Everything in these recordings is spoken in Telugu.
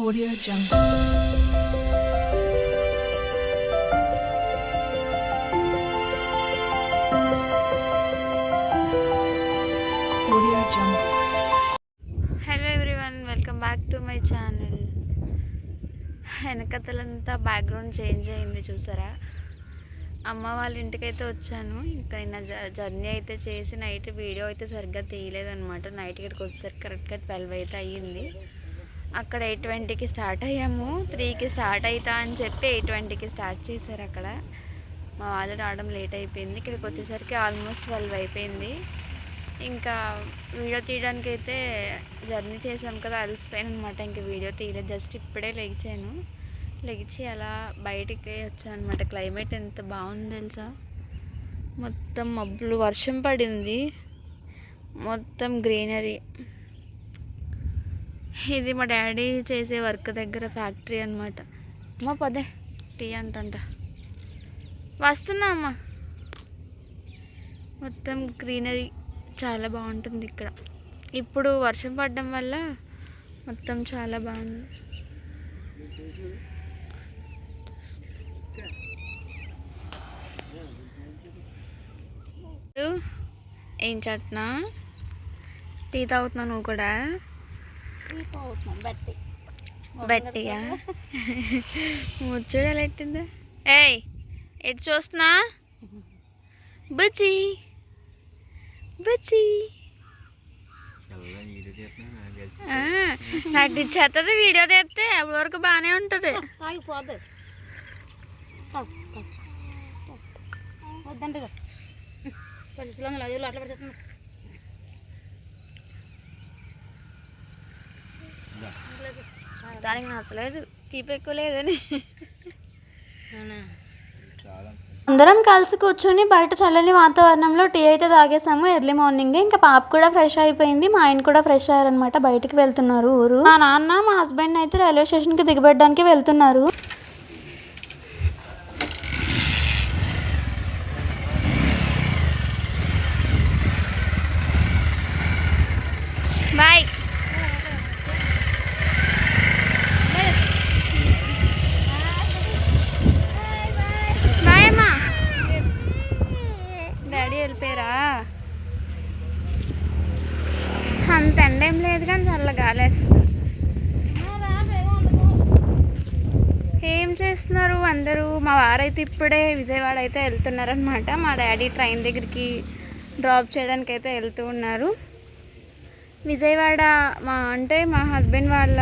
Audio Jungle. Audio Jungle. Hello everyone welcome back to my channel వెనకతలంతా background change అయింది చూసారా? అమ్మ వాళ్ళ ఇంటికైతే వచ్చాను. ఇంకా నిన్న జ- జర్నీ అయితే చేసి నైట్ వీడియో అయితే సరిగ్గా తీయలేదన్నమాట. నైట్ ఇక్కడికి వచ్చేసరికి కరెక్ట్గా ట్వెల్వ్ అయితే అయ్యింది. అక్కడ ఎయిట్ ట్వంటీకి స్టార్ట్ అయ్యాము. త్రీకి స్టార్ట్ అవుతా అని చెప్పి ఎయిట్ ట్వంటీకి స్టార్ట్ చేశారు అక్కడ. మా వాళ్ళు రావడం లేట్ అయిపోయింది. ఇక్కడికి వచ్చేసరికి ఆల్మోస్ట్ ట్వెల్వ్ అయిపోయింది. ఇంకా వీడియో తీయడానికి అయితే జర్నీ చేసాం కదా అలసిపోయాను అనమాట ఇంకా వీడియో తీయలేదు. జస్ట్ ఇప్పుడే లెగిచాను లెగిచి అలా బయటికి వచ్చాను అనమాట క్లైమేట్ ఎంత బాగుంది తెలుసా? మొత్తం మబ్బులు వర్షం పడింది. మొత్తం గ్రీనరీ. ఇది మా డాడీ చేసే వర్క్ దగ్గర ఫ్యాక్టరీ అనమాట అమ్మ పదే. టీ అంటంట. వస్తున్నా అమ్మ. మొత్తం గ్రీనరీ చాలా బాగుంటుంది ఇక్కడ. ఇప్పుడు వర్షం పడడం వల్ల మొత్తం చాలా బాగుంది. ఏం చేస్తున్నా టీ తాగుతున్నా నువ్వు కూడా? బట్టి. బట్టిగా ముచ్చుడు ఎలా ఎట్టిందా ఏయ్ ఎటు చూస్తున్నా? బుజ్జి. బుజ్జి. ఇచ్చేస్తుంది వీడియో తీస్తే అప్పటి వరకు బాగానే ఉంటుంది. వద్దంటే అట్లా పెడుతున్నా దానికి నచ్చలేదు. తీపి ఎక్కువ లేదని. అందరం కలిసి కూర్చొని బయట చల్లని వాతావరణంలో టీ అయితే తాగేసాము ఎర్లీ మార్నింగ్. ఇంకా పాప కూడా ఫ్రెష్ అయిపోయింది. మా ఆయన కూడా ఫ్రెష్ అయ్యారనమాట బయటికి వెళ్తున్నారు ఊరు. మా నాన్న మా హస్బెండ్ అయితే రైల్వే స్టేషన్కి దిగబెట్టడానికి వెళ్తున్నారు బాయ్ బాయ్ అమ్మా డాడీ వెళ్ళిపోయారా అంత ఎండ ఏం లేదు కానీ చల్ల గాలేస్తుంది. ఏం చేస్తున్నారు? అందరూ మా వారైతే ఇప్పుడే విజయవాడ అయితే వెళ్తున్నారనమాట మా డాడీ ట్రైన్ దగ్గరికి డ్రాప్ చేయడానికి అయితే వెళ్తూ ఉన్నారు. విజయవాడ మా అంటే మా హస్బెండ్ వాళ్ళ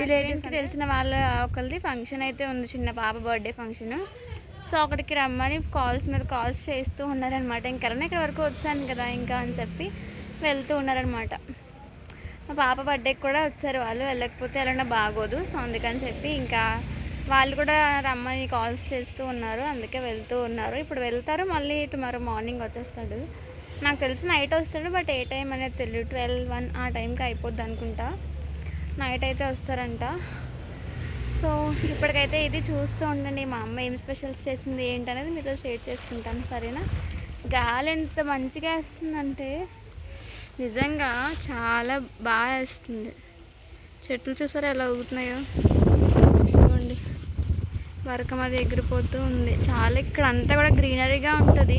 రిలేటివ్స్కి తెలిసిన వాళ్ళ ఒకరిది ఫంక్షన్ అయితే ఉంది చిన్న పాప బర్త్డే ఫంక్షన్. సో అక్కడికి రమ్మని కాల్స్ మీద కాల్స్ చేస్తూ ఉన్నారనమాట ఇంకా ఇక్కడ వరకు వచ్చాను కదా ఇంకా అని చెప్పి వెళ్తూ ఉన్నారనమాట మా పాప బర్త్డేకి కూడా వచ్చారు వాళ్ళు వెళ్ళకపోతే వెళ్ళడం బాగోదు సో అందుకని చెప్పి ఇంకా వాళ్ళు కూడా రమ్మని కాల్స్ చేస్తూ ఉన్నారు అందుకే వెళ్తూ ఉన్నారు. ఇప్పుడు వెళ్తారు మళ్ళీ టుమారో మార్నింగ్ వచ్చేస్తాడు. నాకు తెలిసి నైట్ వస్తాడు బట్ ఏ టైం అనేది తెలియదు ట్వెల్వ్ వన్ ఆ టైంకి అయిపోద్ది అనుకుంటా. నైట్ అయితే వస్తారంట. సో ఇప్పటికైతే ఇది చూస్తూ ఉండండి మా అమ్మ ఏం స్పెషల్స్ చేసింది ఏంటనేది మీతో షేర్ చేసుకుంటాను సరేనా? గాలి ఎంత మంచిగా వేస్తుందంటే నిజంగా చాలా బాగా వేస్తుంది. చెట్లు చూసారా ఎలా ఊగుతున్నాయో? చూడండి వరకం అది ఎగిరిపోతూ ఉంది. చాలా ఇక్కడ అంతా కూడా గ్రీనరీగా ఉంటుంది.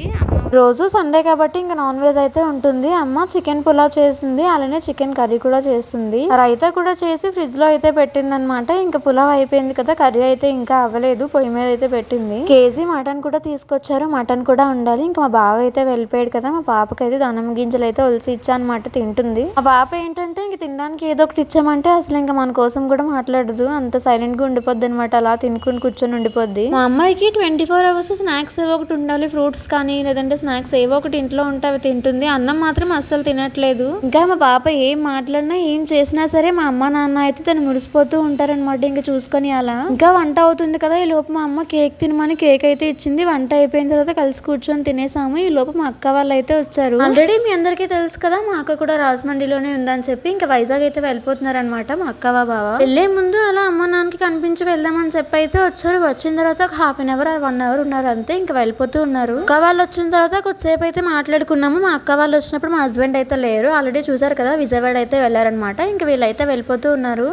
రోజు సండే కాబట్టి ఇంకా నాన్ వెజ్ అయితే ఉంటుంది. అమ్మ చికెన్ పులావ్ చేసింది. అలానే చికెన్ కర్రీ కూడా చేస్తుంది. రైతా కూడా చేసి ఫ్రిడ్జ్లో అయితే పెట్టింది అనమాట ఇంకా పులావ్ అయిపోయింది కదా కర్రీ అయితే ఇంకా అవ్వలేదు. పొయ్యి మీద అయితే పెట్టింది. కేజీ మటన్ కూడా తీసుకొచ్చారు. మటన్ కూడా ఉండాలి. ఇంకా మా బావ అయితే వెళ్ళిపోయాడు కదా మా పాపకి అయితే దానం గింజలు అయితే ఒలిసి ఇచ్చా అనమాట తింటుంది. మా పాప ఏంటంటే ఇంక తినడానికి ఏదో ఒకటి ఇచ్చామంటే అసలు ఇంకా మన కోసం కూడా మాట్లాడదు. అంత సైలెంట్గా ఉండిపోద్ది అనమాట అలా తినుకుని కూర్చొని ఉండిపోద్ది. మా అమ్మాయికి ట్వంటీ ఫోర్ అవర్స్ స్నాక్స్ ఏవో ఒకటి ఉండాలి ఫ్రూట్స్ కానీ లేదంటే స్నాక్స్ ఏవో ఒకటి ఇంట్లో ఉంటే అవి తింటుంది. అన్నం మాత్రం అస్సలు తినట్లేదు. ఇంకా మా పాప ఏం మాట్లాడినా ఏం చేసినా సరే మా అమ్మ నాన్న అయితే తను మురిసిపోతూ ఉంటారనమాట ఇంకా చూసుకొని అలా. ఇంకా వంట అవుతుంది కదా ఈ లోపు మా అమ్మ కేక్ తినమని కేక్ అయితే ఇచ్చింది. వంట అయిపోయిన తర్వాత కలిసి కూర్చొని తినేసాము. ఈ లోపు మా అక్క వాళ్ళు అయితే వచ్చారు. ఆల్రెడీ మీ అందరికీ తెలుసు కదా మా అక్క కూడా రాజమండ్రిలోనే ఉందని చెప్పి ఇంకా వైజాగ్ అయితే వెళ్ళిపోతున్నారు అనమాట మా అక్క బావ. వెళ్ళే ముందు అమ్మ నాన్నకి కనిపించి వెళ్దామని చెప్పి అయితే వచ్చారు. వచ్చిన తర్వాత ఒక half an hour one hour ఉన్నారు అంతే ఇంకా వెళ్ళిపోతూ ఉన్నారు. అక్క వాళ్ళు వచ్చిన తర్వాత కొద్దిసేపు అయితే మాట్లాడుకున్నాము. మా అక్క వాళ్ళు వచ్చినప్పుడు మా హస్బెండ్ అయితే లేరు. ఆల్రెడీ చూసారు కదా విజయవాడ అయితే వెళ్ళారనమాట ఇంకా వీళ్ళైతే వెళ్ళిపోతూ ఉన్నారు.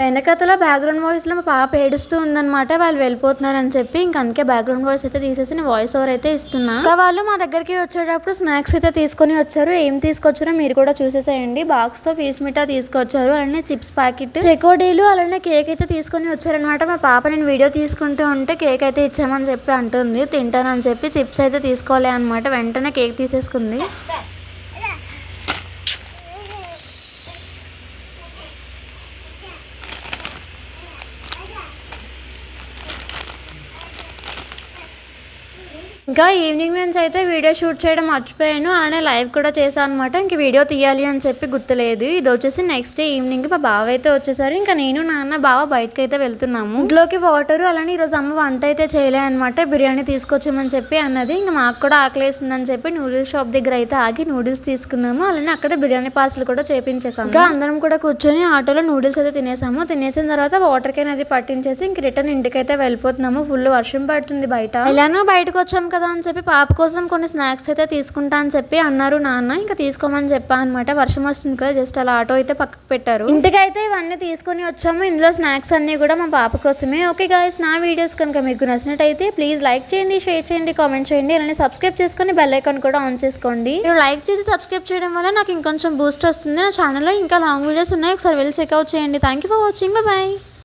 వెనకతల బ్యాక్గ్రౌండ్ వాయిస్లో మా పాప ఏడుస్తూ ఉందన్నమాట వాళ్ళు వెళ్ళిపోతున్నారని చెప్పి. ఇంకా అందుకే బ్యాక్గ్రౌండ్ వాయిస్ అయితే తీసేసి నేను వాయిస్ ఓవర్ అయితే ఇస్తున్నా. ఇంకా వాళ్ళు మా దగ్గరికి వచ్చేటప్పుడు స్నాక్స్ అయితే తీసుకొని వచ్చారు. ఏం తీసుకొచ్చారో మీరు కూడా చూసేసేయండి. బాక్స్తో పీస్ మిఠా తీసుకొచ్చారు. అలానే చిప్స్ ప్యాకెట్ చెకోడీలు అలానే కేక్ అయితే తీసుకొని వచ్చారనమాట మా పాప నేను వీడియో తీసుకుంటూ ఉంటే కేక్ అయితే ఇచ్చామని చెప్పి అంటుంది. తింటానని చెప్పి చిప్స్ అయితే తీసుకోలే అనమాట వెంటనే కేక్ తీసేసుకుంది. ఇంకా ఈవినింగ్ నుంచి అయితే వీడియో షూట్ చేయడం మర్చిపోయాను. అలానే లైవ్ కూడా చేశాను అనమాట ఇంక వీడియో తీయాలి అని చెప్పి గుర్తులేదు. ఇది వచ్చేసి నెక్స్ట్ డే ఈవినింగ్ మా బావ అయితే వచ్చేసారు. ఇంకా నేను నాన్న బావ బయటకు అయితే వెళ్తున్నాము. ఇంట్లోకి వాటర్ అలానే ఈరోజు అమ్మ వంట అయితే చేయలే అనమాట బిర్యానీ తీసుకొచ్చామని చెప్పి అన్నది. ఇంకా మాకు కూడా ఆకలేసిందని చెప్పి నూడిల్స్ షాప్ దగ్గర అయితే ఆగి నూడిల్స్ తీసుకున్నాము. అలానే అక్కడ బిర్యానీ పార్సల్ కూడా చేపించేసాము ఇంకా అందరం కూడా కూర్చొని ఆటోలో నూడిల్స్ అయితే తినేసాము తినేసిన తర్వాత వాటర్ క్యాన్ అది పట్టించేసి ఇంక రిటర్న్ ఇంటికైతే వెళ్ళిపోతున్నాము. ఫుల్ వర్షం పడుతుంది బయట. ఇలానో బయటకు వచ్చాం కదా అని చెప్పి పాప కోసం కొన్ని స్నాక్స్ అయితే తీసుకుంటా అని చెప్పి అన్నారు నాన్న ఇంకా తీసుకోమని చెప్పా అనమాట వర్షం వస్తుంది కదా జస్ట్ అలా ఆటో అయితే పక్కకు పెట్టారు. ఇంటికైతే ఇవన్నీ తీసుకొని వచ్చాము. ఇందులో స్నాక్స్ అన్ని కూడా మా పాప కోసమే. ఓకే గాయస్ నా వీడియోస్ కనుక మీకు నచ్చినట్టయితే ప్లీజ్ లైక్ చేయండి షేర్ చేయండి కామెంట్ చేయండి. అలానే సబ్స్క్రైబ్ చేసుకొని బెల్ ఐకాన్ కూడా ఆన్ చేసుకోండి. మీరు లైక్ చేసి సబ్స్క్రైబ్ చేయడం వల్ల నాకు ఇంకొంచెం బూస్ట్ వస్తుంది. నా ఛానల్లో ఇంకా లాంగ్ వీడియోస్ ఉన్నాయి. ఒకసారి వెళ్ళి చెక్అవుట్ చేయండి. Thank you for watching bye